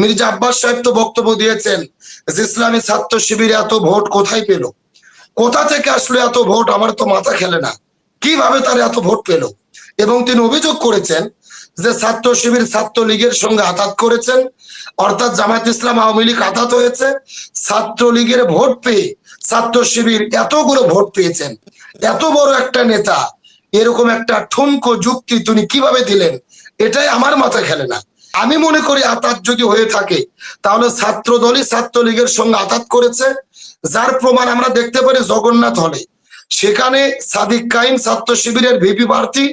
মির্জা আব্বাস সাহেব তো বক্তব্য দিয়েছেন যে ইসলামী ছাত্র শিবিরে এত ভোট কোথায় পেল? কোথা থেকে আসলে এত ভোট? আমার তো মাথা খেলে না। কীভাবে তার এত ভোট পেল? এবং তিনি অভিযোগ করেছেন যে ছাত্র শিবির ছাত্র লীগের সঙ্গে আঘাত করেছেন, অর্থাৎ জামাত ইসলাম আওয়ামী লীগ আঘাত হয়েছে। ছাত্র লীগের ভোট পেয়ে ছাত্র শিবির এতগুলো ভোট পেয়েছেন। এত বড় একটা নেতা, এরকম একটা ঠুনকো যুক্তি তিনি কীভাবে দিলেন? এটাই আমার মাথা খেলে না। আমি মনে করি আতাত যদি হয়ে থাকে, তাহলে ছাত্র দলই ছাত্র লীগের সঙ্গে আতাত করেছে। যার প্রমাণ আমরা দেখতে পারি জগন্নাথ হলে। সেখানে সাদিক কাইম ছাত্র শিবিরের ভিপি প্রার্থী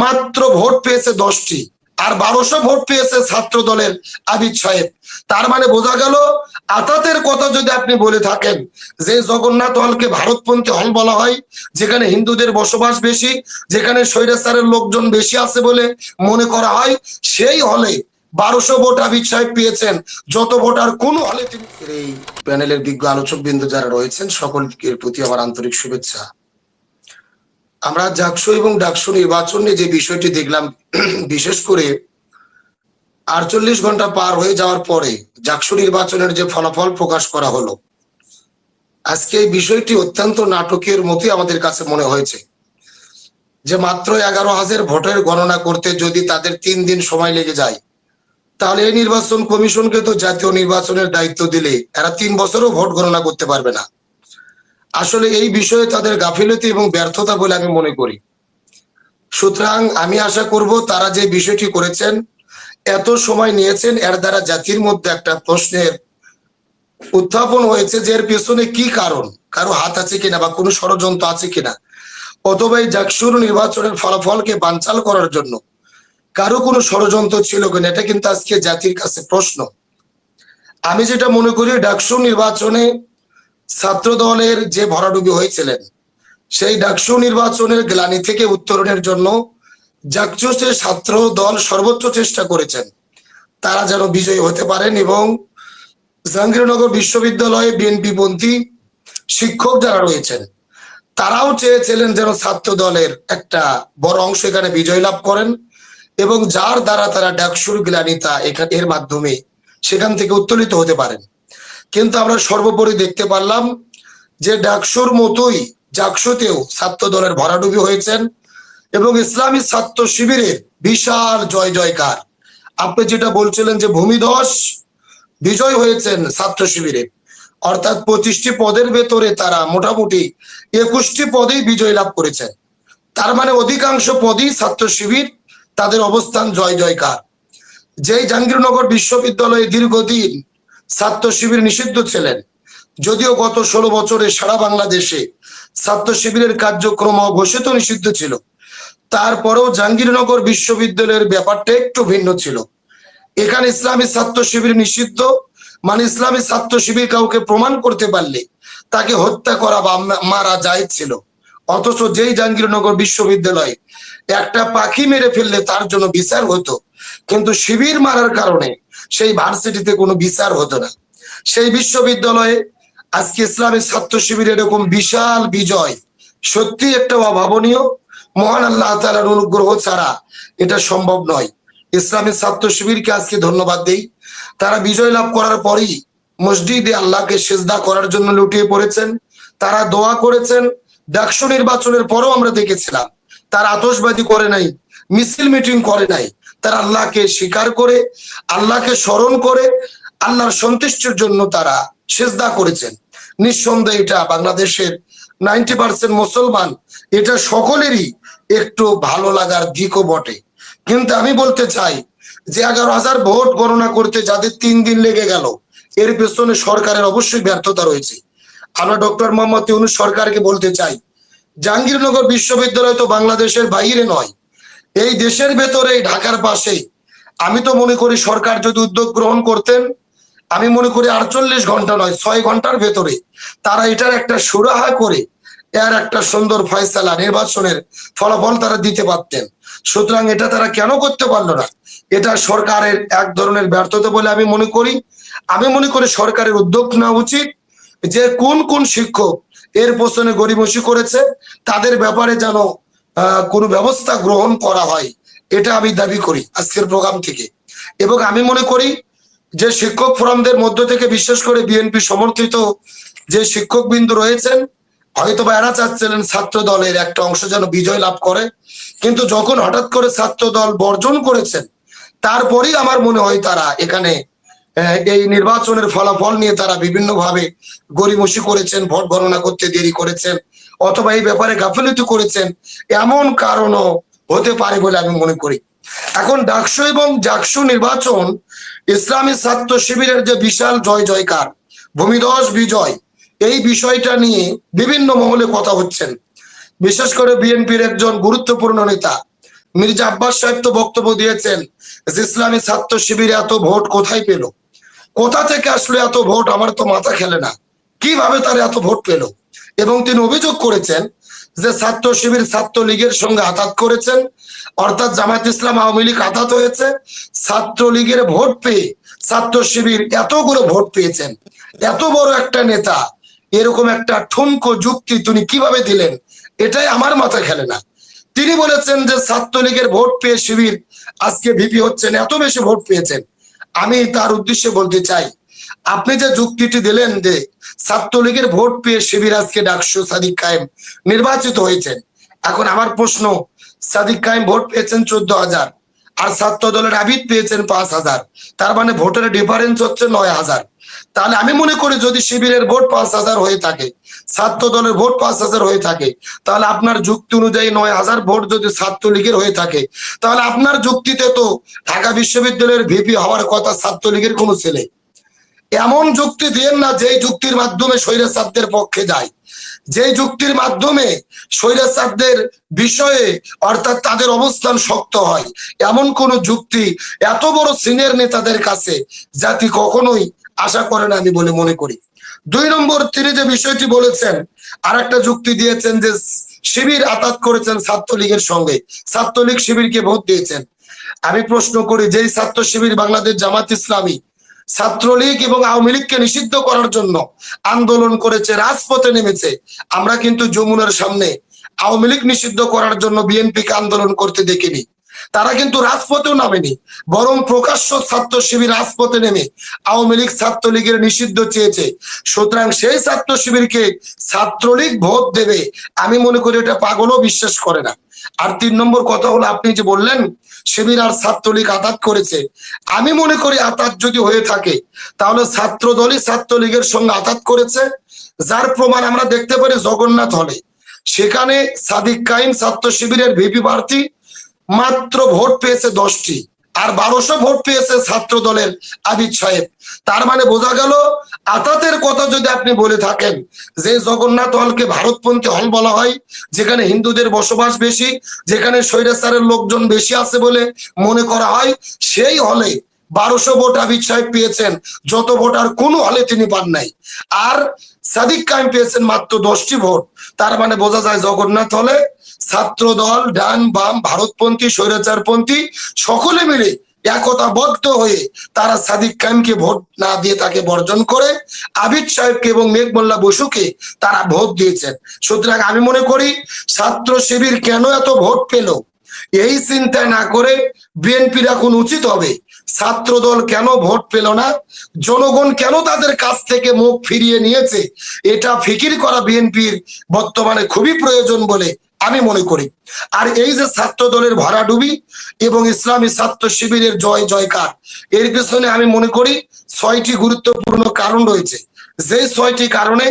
মাত্র ভোট পেয়েছে দশটি। আর বারোশো ভোট পেয়েছে ছাত্র দলের আবিদ সাহেব। তার মানে বোঝা গেল, আতাতের কথা যদি আপনি বলে থাকেন যে জগন্নাথ হলকে ভারতপন্থী হল বলা হয়, যেখানে হিন্দুদের বসবাস বেশি, যেখানে স্বৈরাচারের লোকজন বেশি আছে বলে মনে করা হয়, সেই হলে বারোশো ভোট আবিদ সাহেব পেয়েছেন। যত ভোট আর কোন হলে তিনি এই প্যানেলের বিজ্ঞ আলোচক বিন্দু যারা রয়েছেন সকলের প্রতি আমার আন্তরিক শুভেচ্ছা। আমরা জাকসু এবং ডাকসু নির্বাচন নিয়ে যে বিষয়টি দেখলাম, বিশেষ করে আটচল্লিশ ঘণ্টা পার হয়ে যাওয়ার পরে জাকসু নির্বাচনের যে ফলাফল প্রকাশ করা হলো, আজকে এই বিষয়টি অত্যন্ত নাটকের মতোই আমাদের কাছে মনে হয়েছে। যে মাত্র এগারো হাজার ভোটের গণনা করতে যদি তাদের তিন দিন সময় লেগে যায়, তাহলে এই নির্বাচন কমিশনকে তো জাতীয় নির্বাচনের দায়িত্ব দিলে এরা তিন বছরও ভোট গণনা করতে পারবে না। আসলে এই বিষয়ে তাদের গাফিলতি এবং ব্যর্থতা বলে আমি মনে করি। সুতরাং আমি আশা করব তারা যে বিষয়টি করেছেন, এত সময় নিয়েছেন, এর দ্বারা জাতির মধ্যে একটা প্রশ্নের উত্থাপন হয়েছে যে এর পেছনে কি কারণ, কারও হাত আছে কিনা বা কোনো ষড়যন্ত্র আছে কিনা। অথবা এই জাকসুর নির্বাচনের ফলাফলকে বানচাল করার জন্য কারও কোনো ষড়যন্ত্র ছিল কিনা, এটা কিন্তু আজকে জাতির কাছে প্রশ্ন। আমি যেটা মনে করি ডাকসু নির্বাচনে ছাত্র দলের যে ভরাডুবি হয়েছিলেন, সেই ডাকসু নির্বাচনের গ্লানি থেকে উত্তরণের জন্য জাকচুসের ছাত্র দল সর্বোচ্চ চেষ্টা করেছেন। তারা যেন বিজয়ী হতে পারেন এবং জাহাঙ্গীরনগর বিশ্ববিদ্যালয়ে বিএনপি পন্থী শিক্ষক যারা রয়েছেন, তারাও চেয়েছিলেন যেন ছাত্র দলের একটা বড় অংশ এখানে বিজয় লাভ করেন এবং যার দ্বারা তারা ডাকসুর গ্লানিতা এখানে, এর মাধ্যমে সেখান থেকে উত্তোলিত হতে পারেন। কিন্তু আমরা সর্বোপরি দেখতে পারলাম যে ডাকসুর মতোই জাকসুতেও ছাত্র দলের ভরাডুবি হয়েছেন এবং ইসলামী ছাত্র শিবিরের বিশাল জয় জয়কার। আপনি যেটা বলছিলেন যে ভূমিধস বিজয় হয়েছেন ছাত্র শিবিরে, অর্থাৎ পঁচিশটি পদের ভেতরে তারা মোটামুটি একুশটি পদেই বিজয় লাভ করেছেন। তার মানে অধিকাংশ পদই ছাত্র শিবির তাদের অবস্থান জয় জয়কার। যেই জাহাঙ্গীরনগর বিশ্ববিদ্যালয়ে দীর্ঘদিন ছাত্র শিবির নিষিদ্ধ ছিলেন। যদিও গত ষোলো বছরে সারা বাংলাদেশে ছাত্র শিবিরের কার্যক্রম ঘোষিত নিষিদ্ধ ছিল। তারপরেও জাহাঙ্গীরনগর বিশ্ববিদ্যালয়ের ব্যাপারটা একটু ভিন্ন ছিল। এখানে ইসলামী ছাত্র শিবির নিষিদ্ধ মানে ইসলামী ছাত্র শিবির কাউকে প্রমাণ করতে পারলে তাকে হত্যা করা বা মারা যায় ছিল। অথচ যেই জাহাঙ্গীরনগর বিশ্ববিদ্যালয় একটা পাখি মেরে ফেললে তার জন্য বিচার হতো, কিন্তু শিবির মারার কারণে সেই ভার্সিটিতে কোনো বিচার হতো না। সেই বিশ্ববিদ্যালয়ে আজকে ইসলামী ছাত্র শিবির এরকম বিশাল বিজয় সত্যি একটা অভাবনীয়, মহান আল্লাহ তালার অনুগ্রহ ছাড়া এটা সম্ভব নয়। ইসলামী ছাত্র শিবিরকে আজকে ধন্যবাদ দেই। তারা বিজয় লাভ করার পরই মসজিদে আল্লাহকে সেজদা করার জন্য লুটিয়ে পড়েছেন। তারা দোয়া করেছেন। ডাকসু নির্বাচনের পরও আমরা দেখেছিলাম, তার আতসবাজি করে নাই, মিছিল মিটিং করে নাই। তারা আল্লাহকে স্বীকার করে, আল্লাহকে স্মরণ করে, আল্লাহর সন্তুষ্টির জন্য তারা সেজদা করেছেন। নিঃসন্দেহে এটা বাংলাদেশের নাইনটি পার্সেন্ট মুসলমান, এটা সকলেরই একটু ভালো লাগার দিকও বটে। কিন্তু আমি বলতে চাই যে এগারো হাজার ভোট গণনা করতে যাদের তিন দিন লেগে গেল, এর পেছনে সরকারের অবশ্যই ব্যর্থতা রয়েছে। আমরা ডক্টর মোহাম্মদ ইউনুস সরকারকে বলতে চাই, জাহাঙ্গীরনগর বিশ্ববিদ্যালয় তো বাংলাদেশের বাইরে নয়। এই দেশের ভেতরে ঢাকার পাশে, আমি তো মনে করি সরকার যদি উদ্যোগ গ্রহণ করতেন, আমি মনে করি আটচল্লিশ ঘণ্টা নয়, ছয় ঘণ্টার ভেতরে তারা এটার একটা সুরাহা করে, এর একটা সুন্দর ফয়সালা নির্বাচনের ফলাফল তারা দিতে পারতেন। সুতরাং এটা তারা কেন করতে পারল না? এটা সরকারের এক ধরনের ব্যর্থতা বলে আমি মনে করি। আমি মনে করি সরকারের উদ্যোগ নেওয়া উচিত। যে কোন কোন শিক্ষক এর পেছনে গরিবসি করেছে, তাদের ব্যাপারে যেন কোনো ব্যবস্থা গ্রহণ করা হয়, এটা আমি দাবি করি আজকের প্রোগ্রাম থেকে। এবং আমি মনে করি যে শিক্ষক ফোরামদের মধ্য থেকে বিশেষ করে বিএনপি সমর্থিত যে শিক্ষক বিন্দু রয়েছেন হয়তো বা এরা চাচ্ছিলেন ছাত্র দলের একটা অংশ যেন বিজয় লাভ করে। কিন্তু যখন হঠাৎ করে ছাত্র দল বর্জন করেছেন, তারপরেই আমার মনে হয় তারা এখানে এই নির্বাচনের ফলাফল নিয়ে তারা বিভিন্নভাবে গরিমসি করেছেন, ভোট গণনা করতে দেরি করেছেন, অথবা এই ব্যাপারে গাফিলতি করেছেন, এমন কারণও হতে পারে বলে আমি মনে করি। এখন ডাকসু এবং জাকসু নির্বাচন ইসলামী ছাত্র শিবিরের যে বিশাল জয় জয়কার ভূমিদস বিজয়, এই বিষয়টা নিয়ে বিভিন্ন মহলে কথা হচ্ছেন। বিশেষ করে বিএনপির একজন গুরুত্বপূর্ণ নেতা, মির্জা আব্বাস সাহেব তো বক্তব্য দিয়েছেন যে ইসলামী ছাত্র শিবিরে এত ভোট কোথায় পেল? কোথা থেকে আসলে এত ভোট? আমার তো মাথা খেলে না। কীভাবে তারা এত ভোট পেল? এবং তিনি অভিযোগ করেছেন যে ছাত্র শিবির ছাত্র লীগের সঙ্গে আঘাত করেছেন, অর্থাৎ জামাত ইসলাম আওয়ামী লীগ আঘাত হয়েছে। ছাত্র লীগের ভোট পেয়ে ছাত্র শিবির এতগুলো ভোট পেয়েছেন। এত বড় একটা নেতা, এরকম একটা ঠুমকো যুক্তি তিনি কীভাবে দিলেন? এটাই আমার মাথা খেলে না। তিনি বলেছেন যে ছাত্রলীগের ভোট পেয়ে শিবির আজকে ভিপি হচ্ছেন, এত বেশি ভোট পেয়েছেন। আমি তার উদ্দেশ্যে বলতে চাই, আপনি যে যুক্তিটি দিলেন যে ছাত্রলীগের ভোট পেয়ে শিবির আজকে ডাকসু সাদিক কায়েম নির্বাচিত হয়েছেন, এখন আমার প্রশ্ন, সাদিক কায়েম ভোট পেয়েছেন চোদ্দ হাজার আর ছাত্র দলের আবিদ পেয়েছেন পাঁচ হাজার, তার মানে ভোটের ডিফারেন্স হচ্ছে নয় হাজার। তাহলে আমি মনে করি যদি শিবিরের ভোট পাঁচ হাজার হয়ে থাকে ছাত্র দলের ভোট পাঁচ হাজার হয়ে থাকে। তাহলে আপনার যুক্তি অনুযায়ী নয় হাজার ভোট যদি ছাত্রলীগের হয়ে থাকে। তাহলে আপনার যুক্তিতে তো ঢাকা বিশ্ববিদ্যালয়ের ভিপি হওয়ার কথা ছাত্রলীগের কোনো ছেলে। এমন যুক্তি দিয়েন না যেই যুক্তির মাধ্যমে স্বৈরাচারদের পক্ষে যায়। যে যুক্তির মাধ্যমে স্বৈরাচারদের বিষয়ে অর্থাৎ তাদের অবস্থান শক্ত হয়। এমন কোন যুক্তি এত বড় সিনিয়র নেতাদের কাছে জাতি কখনোই আশা করে না আমি বলে মনে করি। দুই নম্বর তিনি যে বিষয়টি বলেছেন আর একটা যুক্তি দিয়েছেন যে শিবির আতাত করেছেন ছাত্রলীগের সঙ্গে। ছাত্রলীগ শিবিরকে ভোট দিয়েছেন। আমি প্রশ্ন করি, যেই ছাত্র শিবির বাংলাদেশ জামাত ইসলামী ছাত্রলীগ এবং আওয়ামী লীগকে নিষিদ্ধ করার জন্য আন্দোলন করেছে, রাজপথে নেমেছে, আমরা কিন্তু যমুনার সামনে আওয়ামী লীগ নিষিদ্ধ করার জন্য বিএনপিকে আন্দোলন করতে দেখিনি। তারা কিন্তু রাজপথেও নামেনি, বরং প্রকাশ্য ছাত্র শিবির রাজপথে নেমে আওয়ামী লীগ ছাত্রলীগের নিষিদ্ধ চেয়েছে। সুতরাং সেই ছাত্র শিবিরকে ছাত্রলীগ ভোট দেবে, আমি মনে করি এটা পাগলও বিশ্বাস করে না। আর তিন নম্বর কথা হলো, আপনি যে বললেন, শিবির আর ছাত্রলীগ আঘাত করেছে, আমি মনে করি আঘাত যদি হয়ে থাকে, তাহলে ছাত্র দলই ছাত্রলীগের সঙ্গে আঘাত করেছে, যার প্রমাণ আমরা দেখতে পারি জগন্নাথ হলে। সেখানে সাদিক কাইম ছাত্র শিবিরের ভিপি প্রার্থী মাত্র ভোট পেয়েছে দশটি, আর বারোশো ভোট পেয়েছে ছাত্র দলের আবিদ সাহেব। তার মানে বোঝা গেল, আতাতের কথা যদি আপনি বলে থাকেন যে জগন্নাথ হলকে ভারতপন্থী হল বলা হয়, যেখানে হিন্দুদের বসবাস বেশি, যেখানে স্বৈরাচারের লোকজন বেশি আছে বলে মনে করা হয়, সেই হলে বারোশো ভোট আবিদ সাহেব পেয়েছেন, যত ভোট আর কোনো হলে তিনি পান নাই। আর সাদিক কাইম পেয়েছেন মাত্র দশটি ভোট। তার মানে বোঝা যায় জগন্নাথ হলে ছাত্র দল, ডান, বাম, ভারতপন্থী, স্বৈরাচারপন্থী, সকলে মিলে একতাবদ্ধ হয়ে তারা সাদিক খানকে ভোট না দিয়ে তাকে বর্জন করে আবিদ সাহেবকে এবং মেঘমোল্লা বসুকে তারা ভোট দিয়েছেন। সুতরাং আমি মনে করি ছাত্র শিবির কেন এত ভোট পেল? এই চিন্তা না করে বিএনপির এখন উচিত হবে ছাত্র দল কেন ভোট পেল না? জনগণ কেন তাদের কাছ থেকে মুখ ফিরিয়ে নিয়েছে? এটা ফিকির করা বিএনপির বর্তমানে খুবই প্রয়োজন বলে আমি মনে করি। আর এই যে ছাত্র দলের ভরাডুবি এবং ইসলামী ছাত্র শিবিরের জয় জয়কার, এর পেছনে আমি মনে করি ছয়টি গুরুত্বপূর্ণ কারণ রয়েছে। যে ছয়টি কারণে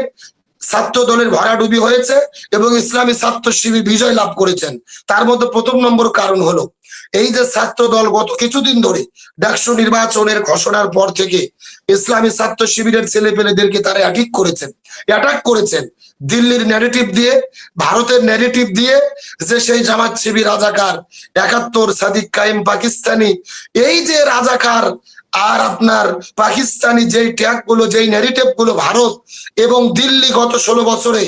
ছাত্র দলের ভরাডুবি হয়েছে এবং ইসলামী ছাত্র শিবির বিজয় লাভ করেছেন। তার মধ্যে প্রথম নম্বর কারণ হলো, এই যে ছাত্র দল গত কিছুদিন ধরে ডাকসু নির্বাচনের ঘোষণার পর থেকে ইসলামী ছাত্র শিবিরের ছেলে পেলেদেরকে তারা অ্যাটিক করেছেন। অ্যাটাক করেছেন দিল্লির ন্যারেটিভ দিয়ে, ভারতের ন্যারেটিভ দিয়ে যে সেই জামাত শিবির রাজাকার একাত্তর সাদিক কাইম পাকিস্তানি, এই যে রাজাকার আর আপনার পাকিস্তানি যেই ট্যাগগুলো যেই ন্যারেটিভগুলো ভারত এবং দিল্লি গত ষোলো বছরে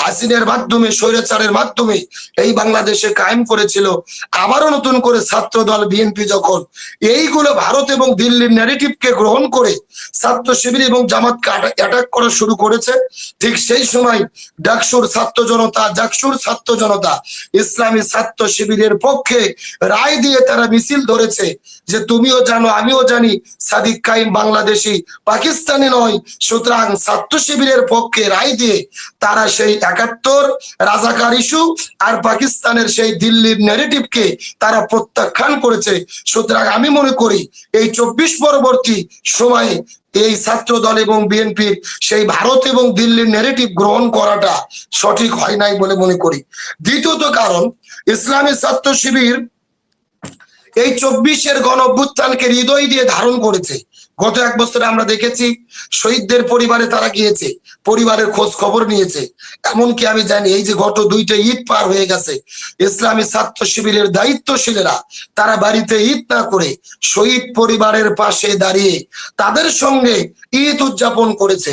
হাসিনের মাধ্যমে, স্বৈরাচারের মাধ্যমে এই বাংলাদেশে কায়েম করেছিল। আবারও নতুন করে ছাত্র দল বিএনপি যখন এইগুলো ভারত এবং দিল্লির ন্যারেটিভকে গ্রহণ করে ছাত্র শিবির এবং জামাতকে অ্যাটাক করা শুরু করেছে, ঠিক সেই সময় ডাকসুর ছাত্র জনতা, জাকসুর ছাত্র জনতা ইসলামী ছাত্র শিবিরের পক্ষে রায় দিয়ে তারা মিছিল ধরেছে যে, তুমিও জানো, আমিও জানি, সাদিক কাইম বাংলাদেশি, পাকিস্তানি নয়, সুতরাং ছাত্র শিবিরের পক্ষে রায় দিয়ে তারা সেই একাত্তর, রাজাকার ইস্যু আর পাকিস্তানের সেই দিল্লির ন্যারেটিভকে তারা প্রত্যাখ্যান করেছে। সুতরাং আমি মনে করি এই চব্বিশ পরবর্তী সময়ে এই ছাত্র দল এবং বিএনপির সেই ভারত এবং দিল্লির ন্যারেটিভ গ্রহণ করাটা সঠিক হয় নাই বলে মনে করি। দ্বিতীয়ত কারণ, ইসলামী ছাত্র শিবির এই চব্বিশের গণ অভ্যুত্থানকে হৃদয় দিয়ে ধারণ করেছে। গত এক বছরে আমরা দেখেছি শহীদদের পরিবারে তারা গিয়েছে, পরিবারের খোঁজ খবর নিয়েছে। এমনকি আমি জানি এই যে গত দুইটা ঈদ পার হয়ে গেছে, ইসলামী ছাত্র শিবিরের দায়িত্বশীলেরা তারা বাড়িতে ঈদ না করে শহীদ পরিবারের পাশে দাঁড়িয়ে তাদের সঙ্গে ঈদ উদযাপন করেছে।